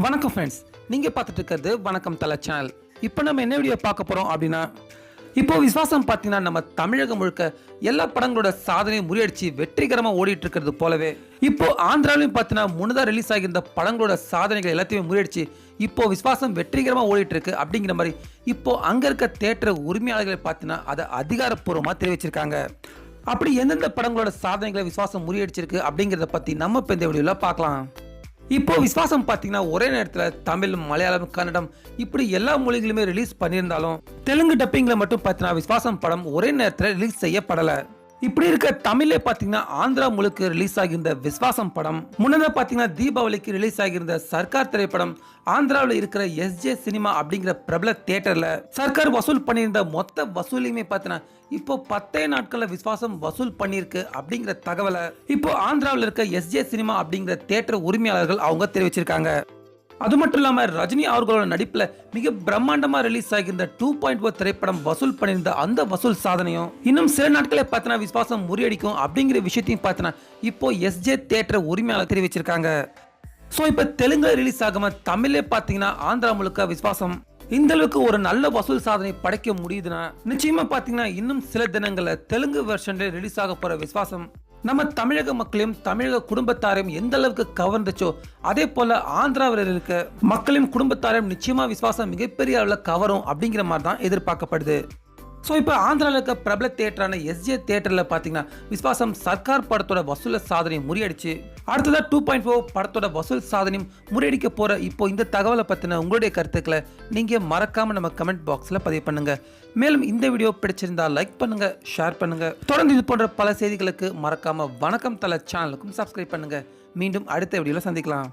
வணக்கம் ஃப்ரெண்ட்ஸ் நீங்கள் பார்த்துட்டு இருக்கிறது வணக்கம் தலை சேனல் இப்போ நம்ம என்ன வீடியோ பார்க்க போகிறோம் அப்படின்னா இப்போ விஸ்வாசம் பார்த்தீங்கன்னா நம்ம தமிழகம் முழுக்க எல்லா படங்களோட சாதனையை முறியடிச்சு வெற்றிகரமாக ஓடிட்டு இருக்கிறது போலவே இப்போ ஆந்திராவிலையும் பார்த்தீங்கன்னா முன்னதாக ரிலீஸ் ஆகியிருந்த படங்களோட சாதனைகள் எல்லாத்தையுமே முறியடிச்சு இப்போ விஸ்வாசம் வெற்றிகரமாக ஓடிட்டு இருக்கு அப்படிங்கிற மாதிரி இப்போ அங்கே இருக்க தேட்டர் உரிமையாளர்களை பார்த்தீங்கன்னா அதை அதிகாரப்பூர்வமாக தெரிவிச்சிருக்காங்க. அப்படி எந்தெந்த படங்களோட சாதனைகளை விஸ்வாசம் முறியடிச்சிருக்கு அப்படிங்கிறத பற்றி நம்ம இப்போ இந்த வீடியோவில் பார்க்கலாம். இப்போ விஸ்வாசம் பார்த்தீங்கன்னா ஒரே நேரத்தில் தமிழ் மலையாளம் கன்னடம் இப்படி எல்லா மொழிகளுமே ரிலீஸ் பண்ணியிருந்தாலும் தெலுங்கு டப்பிங்கில் மட்டும் பார்த்தீங்கன்னா விஸ்வாசம் படம் ஒரே நேரத்தில் ரிலீஸ் செய்யப்படலை. இப்படி இருக்க தமிழே பார்த்தீங்கன்னா ஆந்திரா முழுக்க ரிலீஸ் ஆகியிருந்த விஸ்வாசம் படம் முன்னதாக பார்த்தீங்கன்னா தீபாவளிக்கு ரிலீஸ் ஆகியிருந்த சர்க்கார் திரைப்படம் ஆந்திராவில் இருக்கிற எஸ்ஜே சினிமா அப்படிங்கிற பிரபல தேட்டரில் சர்க்கார் வசூல் பண்ணியிருந்த மொத்த வசூலையுமே பார்த்தீங்கன்னா இப்போ பத்தே நாட்களில் விஸ்வாசம் வசூல் பண்ணியிருக்கு அப்படிங்கிற தகவலை இப்போ ஆந்திராவில் இருக்க எஸ்ஜே சினிமா அப்படிங்கிற தியேட்டர் உரிமையாளர்கள் அவங்க தெரிவிச்சிருக்காங்க. அது மட்டும் இல்லாம ரஜினி அவர்களோட நடிப்புல மிக பிரம்மாண்டமா ரிலீஸ் ஆகியிருந்த டூ பாயிண்ட் ஓ திரைப்படம் வசூல் பண்ணியிருந்த அந்த வசூல் சாதனையும் இன்னும் சில நாட்களே பார்த்தனா விஸ்வாசம் முறியடிக்கும் அப்படிங்கிற விஷயத்தையும் பார்த்தனா இப்போ எஸ்ஜே தியேட்டர் உரிமையாளர் தெரிவிச்சிருக்காங்க. ஸோ இப்போ தெலுங்குல ரிலீஸ் ஆகாம தமிழே பார்த்தீங்கன்னா ஆந்திரா முழுக்க விஸ்வாசம் இந்த அளவுக்கு ஒரு நல்ல வசூல் சாதனை படைக்க முடியுதுன்னா நிச்சயமா பார்த்தீங்கன்னா இன்னும் சில தினங்கள்ல தெலுங்கு வெர்ஷன்ல ரிலீஸ் ஆக போற விசுவாசம். நம்ம தமிழக மக்களையும் தமிழக குடும்பத்தாரையும் எந்த அளவுக்கு கவர்ந்துச்சோ அதே போல ஆந்திராவில் இருக்க மக்களையும் குடும்பத்தாரையும் நிச்சயமா விஸ்வாசம் மிகப்பெரிய அளவில் கவரும் அப்படிங்கிற மாதிரி தான் எதிர்பார்க்கப்படுது. ஸோ இப்போ ஆந்திராவில் இருக்க பிரபல தேட்டரான எஸ்ஜே தேட்டரில் பார்த்தீங்கன்னா விஸ்வாசம் சர்க்கார் படத்தோட வசூல சாதனையை முறியடிச்சு. அடுத்ததாக டூ பாயிண்ட் ஃபோர் படத்தோட வசூல் சாதனையும் முறியடிக்க போகிற இப்போ இந்த தகவலை பற்றின உங்களுடைய கருத்துக்களை நீங்கள் மறக்காமல் நம்ம கமெண்ட் பாக்ஸில் பதிவு பண்ணுங்கள் மேலும் இந்த வீடியோ பிடிச்சிருந்தா லைக் பண்ணுங்கள் ஷேர் பண்ணுங்கள் தொடர்ந்து இது போன்ற பல செய்திகளுக்கு மறக்காமல் வணக்கம் தலை சேனலுக்கும் சப்ஸ்கிரைப் பண்ணுங்கள் மீண்டும் அடுத்த வீடியோவில் சந்திக்கலாம்.